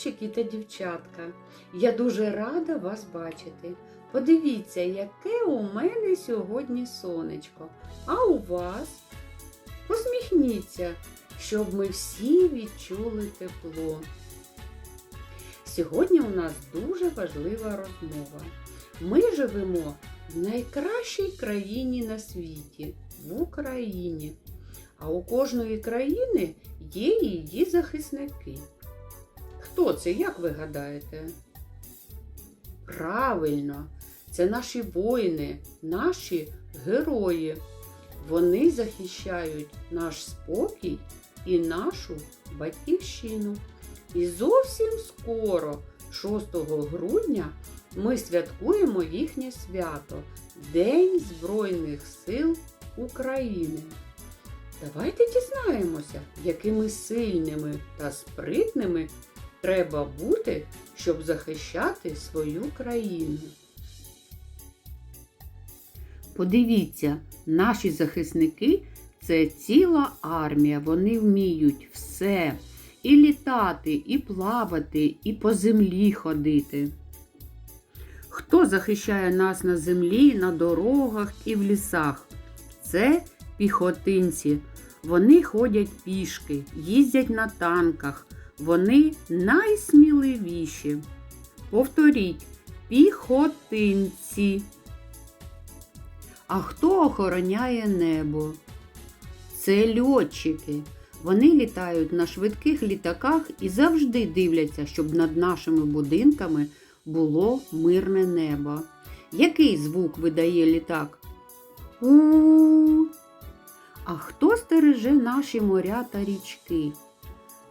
хлопчики та дівчатка. Я дуже рада вас бачити. Подивіться, яке у мене сьогодні сонечко. А у вас? Посміхніться, щоб ми всі відчули тепло. Сьогодні у нас дуже важлива розмова. Ми живемо в найкращій країні на світі в Україні. А у кожної країни є її захисники. Хто це, як ви гадаєте? Правильно, це наші воїни, наші герої. Вони захищають наш спокій і нашу батьківщину. І зовсім скоро, 6 грудня, ми святкуємо їхнє свято День Збройних сил України. Давайте дізнаємося, якими сильними та спритними треба бути, щоб захищати свою країну. Подивіться, наші захисники це ціла армія. Вони вміють все. І літати, і плавати, і по землі ходити. Хто захищає нас на землі, на дорогах і в лісах? Це піхотинці. Вони ходять пішки, їздять на танках. Вони найсміливіші. Повторіть, піхотинці. А хто охороняє небо? Це льотчики. Вони літають на швидких літаках і завжди дивляться, щоб над нашими будинками було мирне небо. Який звук видає літак? у А хто стереже наші моря та річки?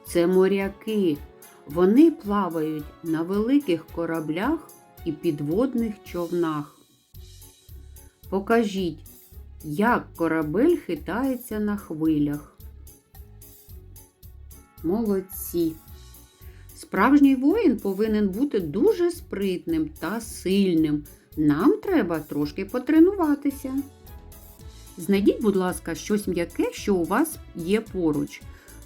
Це моряки. Вони плавають на великих кораблях і підводних човнах. Покажіть, як корабель хитається на хвилях. Молодці. Справжній воїн повинен бути дуже спритним та сильним. Нам треба трошки потренуватися. Знайдіть, будь ласка, щось м'яке, що у вас є поруч.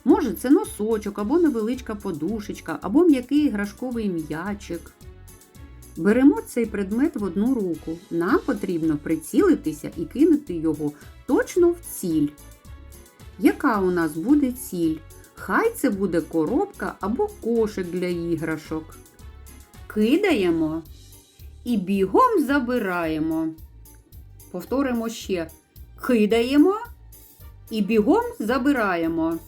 Може, це носочок, або невеличка подушечка, або м'який іграшковий м'ячик. Беремо цей предмет в одну руку. Нам потрібно прицілитися і кинути його точно в ціль. Яка у нас буде ціль? Хай це буде коробка або кошик для іграшок. Кидаємо і бігом забираємо. Повторимо ще. Кидаємо і бігом забираємо.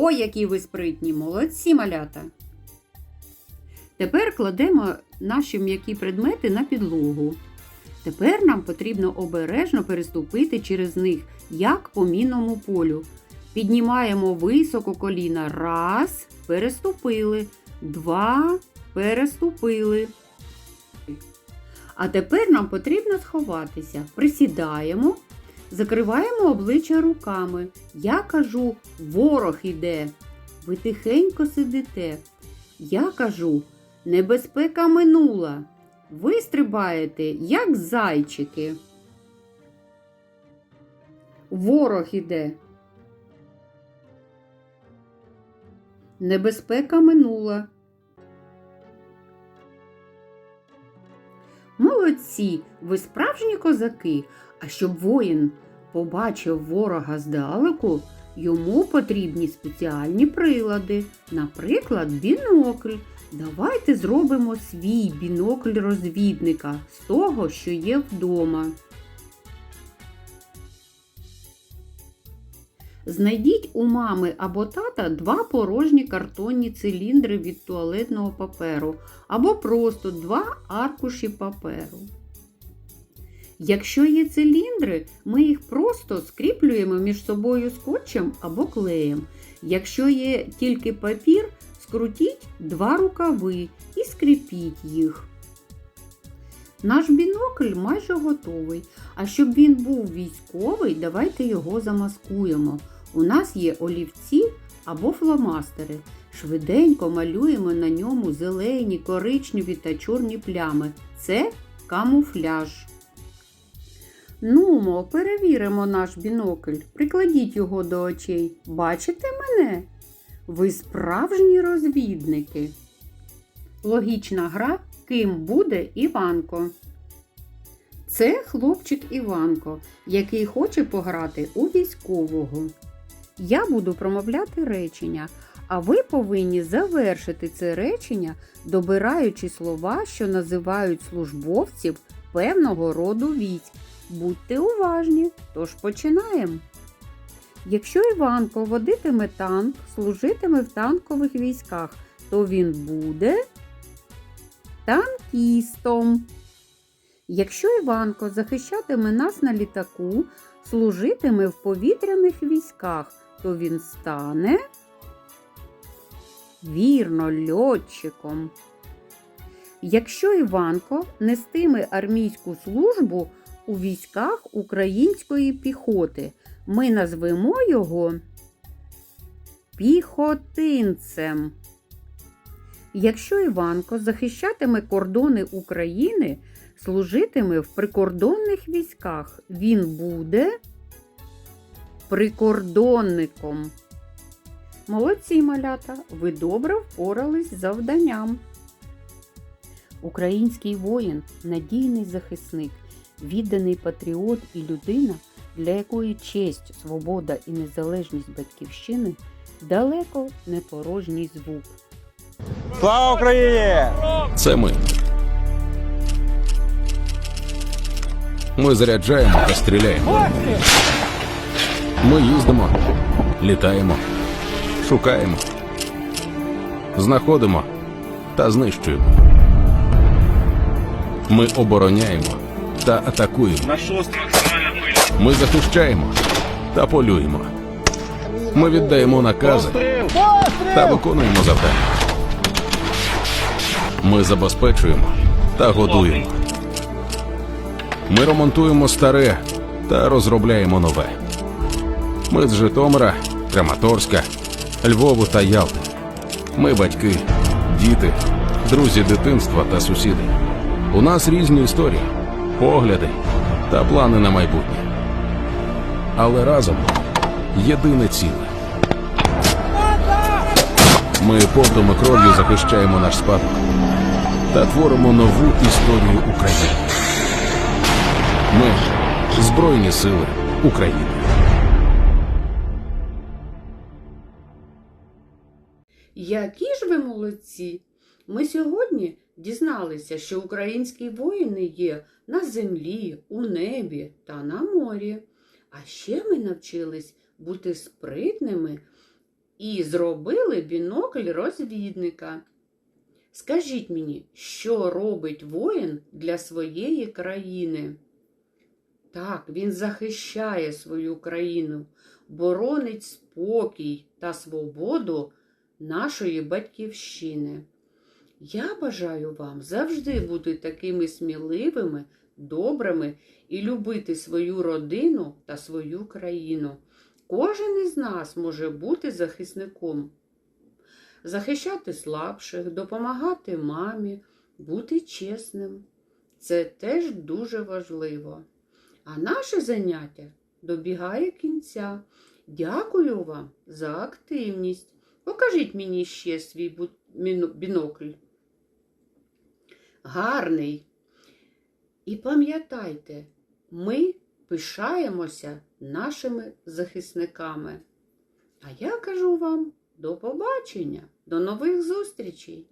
Ой, які ви спритні, молодці малята. Тепер кладемо наші м'які предмети на підлогу. Тепер нам потрібно обережно переступити через них, як по мінному полю. Піднімаємо високо коліна. Раз, переступили. Два, переступили. А тепер нам потрібно сховатися. Присідаємо, закриваємо обличчя руками. Я кажу, ворог іде. Ви тихенько сидите. Я кажу, небезпека минула. Ви стрибаєте, як зайчики. Ворог іде. Небезпека минула. Молодці, ви справжні козаки. А щоб воїн побачив ворога здалеку, йому потрібні спеціальні прилади, наприклад, бінокль. Давайте зробимо свій бінокль розвідника з того, що є вдома. Знайдіть у мами або тата два порожні картонні циліндри від туалетного паперу або просто два аркуші паперу. Якщо є циліндри, ми їх просто скріплюємо між собою скотчем або клеєм. Якщо є тільки папір, скрутіть два рукави і скріпіть їх. Наш бінокль майже готовий. А щоб він був військовий, давайте його замаскуємо. У нас є олівці або фломастери. Швиденько малюємо на ньому зелені, коричневі та чорні плями. Це камуфляж. Нумо, перевіримо наш бінокль. Прикладіть його до очей. Бачите мене? Ви справжні розвідники. Логічна гра Ким буде Іванко. Це хлопчик Іванко, який хоче пограти у військового. Я буду промовляти речення, а ви повинні завершити це речення, добираючи слова, що називають службовців певного роду військ. Будьте уважні, тож починаємо. Якщо Іванко водитиме танк, служитиме в танкових військах, то він буде танкістом. Якщо Іванко захищатиме нас на літаку, служитиме в повітряних військах, то він стане вірно льотчиком. Якщо Іванко нестиме армійську службу у військах української піхоти, ми назвемо його піхотинцем. Якщо Іванко захищатиме кордони України, служитиме в прикордонних військах, він буде прикордонником. Молодці малята, ви добре впорались з завданням. Український воїн надійний захисник, відданий патріот і людина, для якої честь, свобода і незалежність батьківщини далеко не порожній звук. Слава Україні! Це ми. Ми заряджаємо та стріляємо. Ми їздимо, літаємо, шукаємо, знаходимо та знищуємо. Ми обороняємо та атакуємо. Ми захищаємо та полюємо. Ми віддаємо накази та виконуємо завдання. Ми забезпечуємо та годуємо. Ми ремонтуємо старе та розробляємо нове. Ми з Житомира, Краматорська, Львову та Ялти. Ми батьки, діти, друзі дитинства та сусіди. У нас різні історії, погляди та плани на майбутнє. Але разом єдине ціле. Ми потом і кров'ю захищаємо наш спадок та творимо нову історію України. Ми Збройні Сили України. Які ж ви молодці! Ми сьогодні дізналися, що українські воїни є на землі, у небі та на морі. А ще ми навчились бути спритними і зробили бінокль розвідника. Скажіть мені, що робить воїн для своєї країни? Так, він захищає свою країну, боронить спокій та свободу нашої батьківщини. Я бажаю вам завжди бути такими сміливими, добрими і любити свою родину та свою країну. Кожен із нас може бути захисником, захищати слабших, допомагати мамі, бути чесним. Це теж дуже важливо. А наше заняття добігає кінця. Дякую вам за активність. Покажіть мені ще свій бінокль. Гарний. І пам'ятайте, ми пишаємося нашими захисниками. А я кажу вам до побачення, до нових зустрічей!